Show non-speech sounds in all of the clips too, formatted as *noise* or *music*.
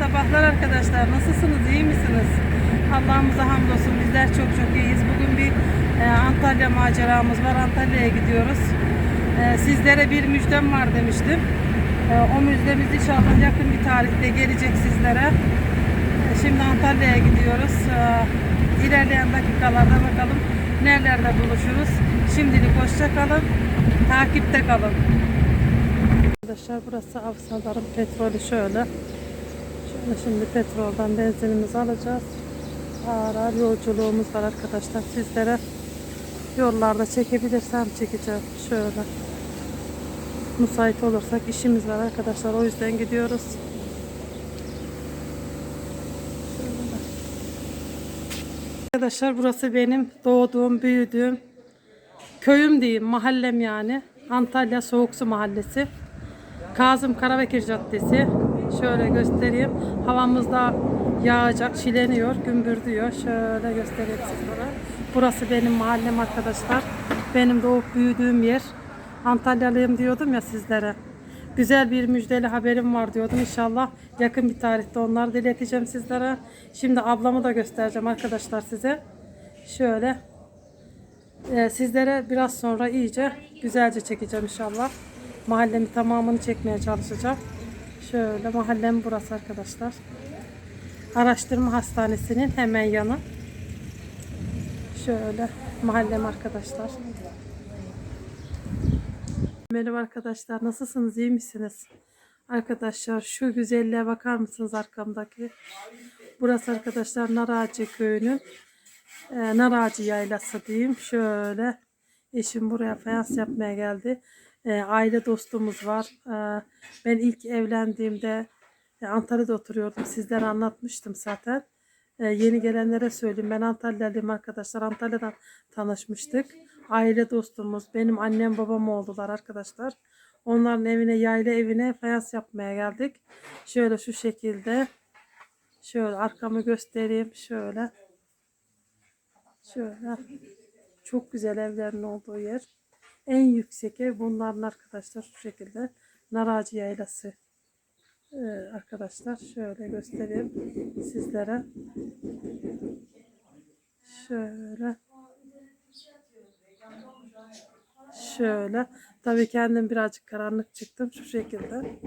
sabahlar arkadaşlar. Nasılsınız? İyi misiniz? Allah'ımıza hamdolsun. Bizler çok çok iyiyiz. Bugün bir e, Antalya maceramız var. Antalya'ya gidiyoruz. E, sizlere bir müjdem var demiştim. E, o müjdemiz inşallah yakın bir tarihte gelecek sizlere. E, şimdi Antalya'ya gidiyoruz. E, ilerleyen dakikalarda bakalım nerelerde buluşuruz. Şimdilik hoşça kalın. Takipte kalın. Arkadaşlar burası Avsadar'ın petrolü şöyle. Şimdi petrolden benzinimizi alacağız. Ağır ağır yolculuğumuz var arkadaşlar. Sizlere yollarda çekebilirsem çekeceğim. Şöyle. Müsait olursak işimiz var arkadaşlar. O yüzden gidiyoruz. Arkadaşlar burası benim doğduğum, büyüdüğüm köyüm diyeyim, mahallem yani. Antalya Soğuksu Mahallesi. Kazım Karabekir Caddesi. Şöyle göstereyim. Havamız da yağacak, çileniyor, gümbürdüyor. Şöyle göstereyim sizlere. Burası benim mahallem arkadaşlar. Benim doğup büyüdüğüm yer. Antalyalıyım diyordum ya sizlere. Güzel bir müjdeli haberim var diyordum. İnşallah yakın bir tarihte onları dileteceğim sizlere. Şimdi ablamı da göstereceğim arkadaşlar size. Şöyle ee, sizlere biraz sonra iyice güzelce çekeceğim inşallah. Mahallemi tamamını çekmeye çalışacağım. Şöyle mahallem burası arkadaşlar. Araştırma hastanesinin hemen yanı. Şöyle mahallem arkadaşlar. Merhaba arkadaşlar nasılsınız iyi misiniz? Arkadaşlar şu güzelliğe bakar mısınız arkamdaki? Burası arkadaşlar Naracı köyünün e, nar ağacı yaylası diyeyim. Şöyle eşim buraya fayans yapmaya geldi. E, aile dostumuz var. E, ben ilk evlendiğimde e, Antalya'da oturuyordum. Sizlere anlatmıştım zaten. E, yeni gelenlere söyleyeyim. Ben Antalyalıyım arkadaşlar. Antalya'dan tanışmıştık. Aile dostumuz. Benim annem babam oldular arkadaşlar. Onların evine, yayla evine fayans yapmaya geldik. Şöyle şu şekilde. Şöyle arkamı göstereyim. Şöyle. Şöyle. Çok güzel evlerin olduğu yer. En yüksek ev bunların arkadaşlar şu şekilde. Naracı Yaylası. Ee, arkadaşlar şöyle göstereyim sizlere. Şöyle. Şöyle. Tabii kendim birazcık karanlık çıktım şu şekilde.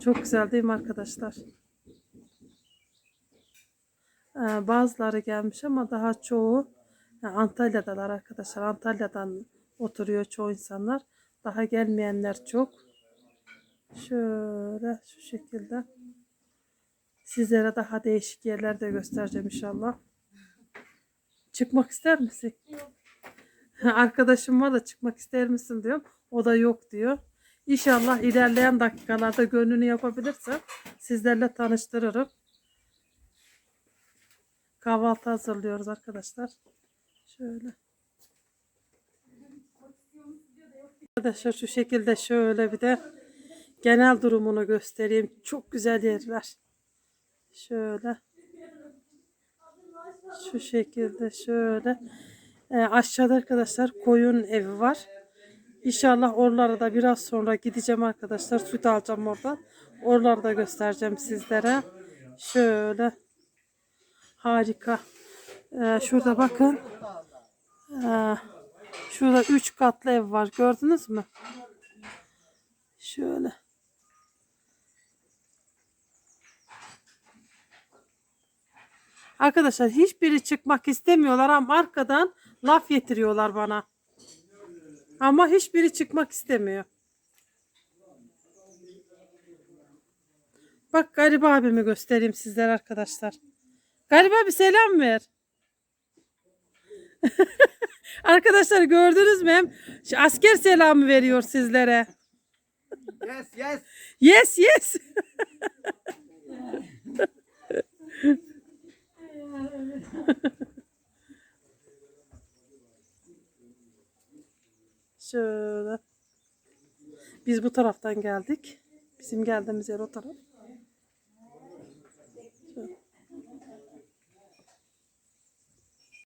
Çok güzel değil mi arkadaşlar? Ee, bazıları gelmiş ama daha çoğu e, Antalya'dalar arkadaşlar. Antalya'dan oturuyor çoğu insanlar. Daha gelmeyenler çok. Şöyle şu şekilde. Sizlere daha değişik yerler de göstereceğim inşallah. Çıkmak ister misin? Arkadaşım var da çıkmak ister misin diyorum. O da yok diyor. İnşallah ilerleyen dakikalarda gönlünü yapabilirsem sizlerle tanıştırırım. Kahvaltı hazırlıyoruz arkadaşlar. Şöyle. Arkadaşlar şu şekilde şöyle bir de genel durumunu göstereyim. Çok güzel yerler. Şöyle. Şu şekilde şöyle. Ee, aşağıda arkadaşlar koyun evi var. İnşallah oralara da biraz sonra gideceğim arkadaşlar. Süt alacağım oradan. Oraları da göstereceğim sizlere. Şöyle. Harika. Ee, şurada bakın. Şurada üç katlı ev var. Gördünüz mü? Şöyle. Arkadaşlar hiçbiri çıkmak istemiyorlar ama arkadan laf getiriyorlar bana. Ama hiçbiri çıkmak istemiyor. Bak Garip abimi göstereyim sizlere arkadaşlar. Garip abi selam ver. *laughs* Arkadaşlar gördünüz mü? Hem asker selamı veriyor sizlere. Yes, yes. Yes yes. *laughs* Şöyle. Biz bu taraftan geldik. Bizim geldiğimiz yer o taraf.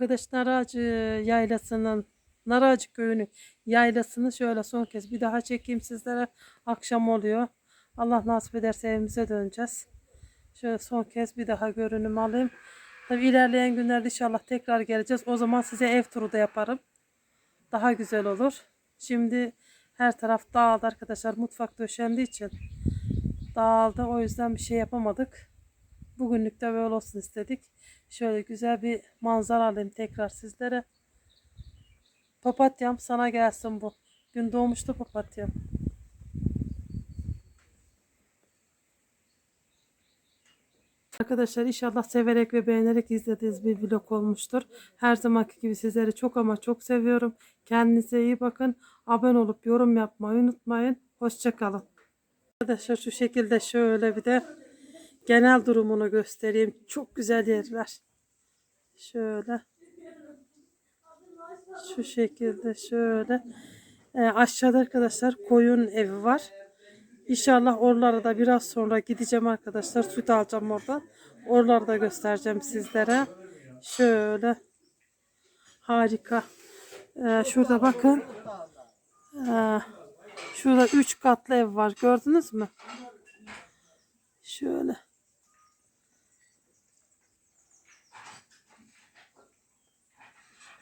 Arkadaş Naracı yaylasının Naracı köyünün yaylasını şöyle son kez bir daha çekeyim sizlere. Akşam oluyor. Allah nasip ederse evimize döneceğiz. Şöyle son kez bir daha görünüm alayım. Tabii ilerleyen günlerde inşallah tekrar geleceğiz. O zaman size ev turu da yaparım. Daha güzel olur. Şimdi her taraf dağıldı arkadaşlar. Mutfak döşendiği için dağıldı. O yüzden bir şey yapamadık. Bugünlük de böyle olsun istedik. Şöyle güzel bir manzara alayım tekrar sizlere. Papatyam sana gelsin bu. Gün doğmuştu papatyam. Arkadaşlar inşallah severek ve beğenerek izlediğiniz bir vlog olmuştur. Her zamanki gibi sizleri çok ama çok seviyorum. Kendinize iyi bakın. Abone olup yorum yapmayı unutmayın. Hoşçakalın. Arkadaşlar şu şekilde şöyle bir de genel durumunu göstereyim. Çok güzel yerler. Şöyle. Şu şekilde şöyle. Ee, aşağıda arkadaşlar koyun evi var. İnşallah oralara da biraz sonra gideceğim arkadaşlar. Süt alacağım oradan. Oraları da göstereceğim sizlere. Şöyle. Harika. Ee, şurada bakın. Ee, şurada 3 katlı ev var. Gördünüz mü? Şöyle.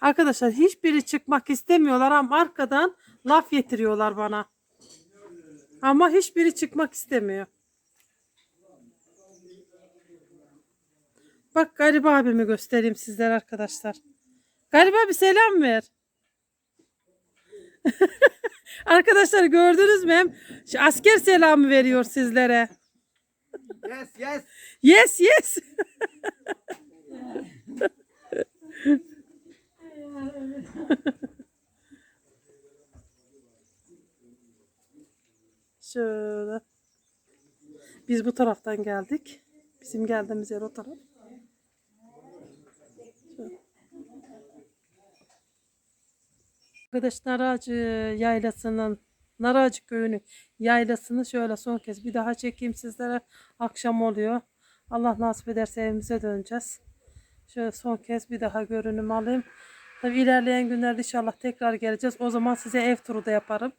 Arkadaşlar hiçbiri çıkmak istemiyorlar ama arkadan laf getiriyorlar bana. Ama hiçbiri çıkmak istemiyor. Bak Garip abimi göstereyim sizlere arkadaşlar. Garip abi selam ver. *laughs* arkadaşlar gördünüz mü? Hem asker selamı veriyor sizlere. Yes, yes. Yes yes. Şöyle. Biz bu taraftan geldik. Bizim geldiğimiz yer o taraf. Şöyle. Arkadaş Naracı yaylasının Naracı köyünün yaylasını şöyle son kez bir daha çekeyim sizlere. Akşam oluyor. Allah nasip ederse evimize döneceğiz. Şöyle son kez bir daha görünüm alayım. Tabii ilerleyen günlerde inşallah tekrar geleceğiz. O zaman size ev turu da yaparım.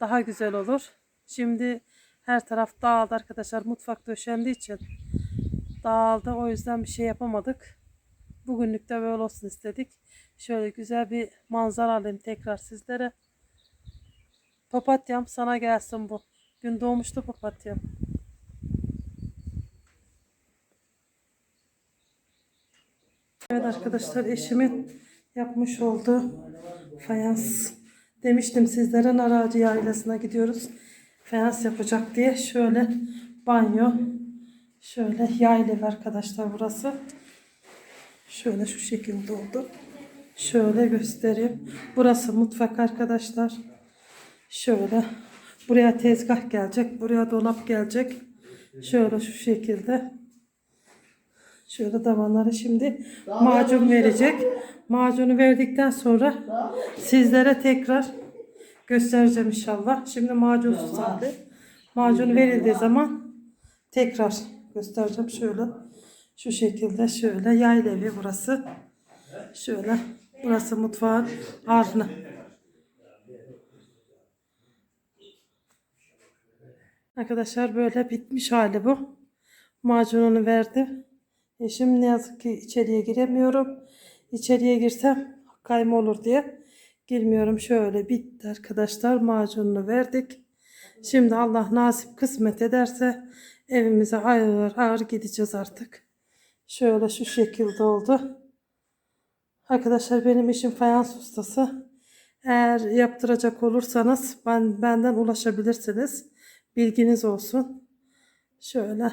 Daha güzel olur. Şimdi her taraf dağıldı arkadaşlar. Mutfak döşendiği için dağıldı. O yüzden bir şey yapamadık. Bugünlük de böyle olsun istedik. Şöyle güzel bir manzara alayım tekrar sizlere. Papatyam sana gelsin bu. Gün doğmuştu papatyam. Evet arkadaşlar eşimin yapmış olduğu fayans demiştim sizlere Naracı yaylasına gidiyoruz. Fayans yapacak diye şöyle banyo şöyle yayla ev arkadaşlar burası. Şöyle şu şekilde oldu. Şöyle göstereyim. Burası mutfak arkadaşlar. Şöyle buraya tezgah gelecek. Buraya dolap gelecek. Şöyle şu şekilde. Şöyle tavanları şimdi macun verecek. Macunu verdikten sonra sizlere tekrar göstereceğim inşallah. Şimdi macunsuz hali. Macun verildiği zaman tekrar göstereceğim. Şöyle şu şekilde şöyle yayla evi burası. Şöyle burası mutfağın arnı. Arkadaşlar böyle bitmiş hali bu. Macununu verdi. Eşim ne yazık ki içeriye giremiyorum. İçeriye girsem kayma olur diye girmiyorum. Şöyle bitti arkadaşlar. Macununu verdik. Şimdi Allah nasip kısmet ederse evimize ağır ağır gideceğiz artık. Şöyle şu şekilde oldu. Arkadaşlar benim işim fayans ustası. Eğer yaptıracak olursanız ben benden ulaşabilirsiniz. Bilginiz olsun. Şöyle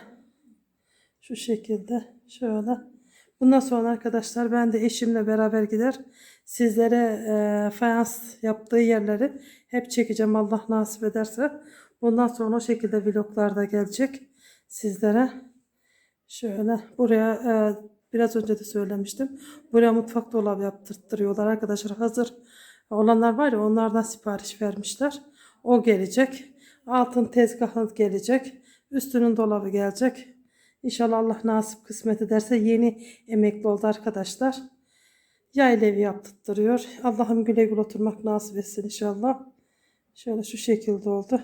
şu şekilde şöyle. Bundan sonra arkadaşlar ben de eşimle beraber gider. Sizlere e, fayans yaptığı yerleri hep çekeceğim Allah nasip ederse. Bundan sonra o şekilde vloglar da gelecek sizlere. Şöyle buraya e, biraz önce de söylemiştim. Buraya mutfak dolabı yaptırtırıyorlar arkadaşlar. Hazır olanlar var ya onlardan sipariş vermişler. O gelecek. Altın tezgahı gelecek. Üstünün dolabı gelecek. İnşallah Allah nasip kısmet ederse yeni emekli oldu arkadaşlar. Yayla evi yaptırtırıyor. Allah'ım güle güle oturmak nasip etsin inşallah. Şöyle şu şekilde oldu.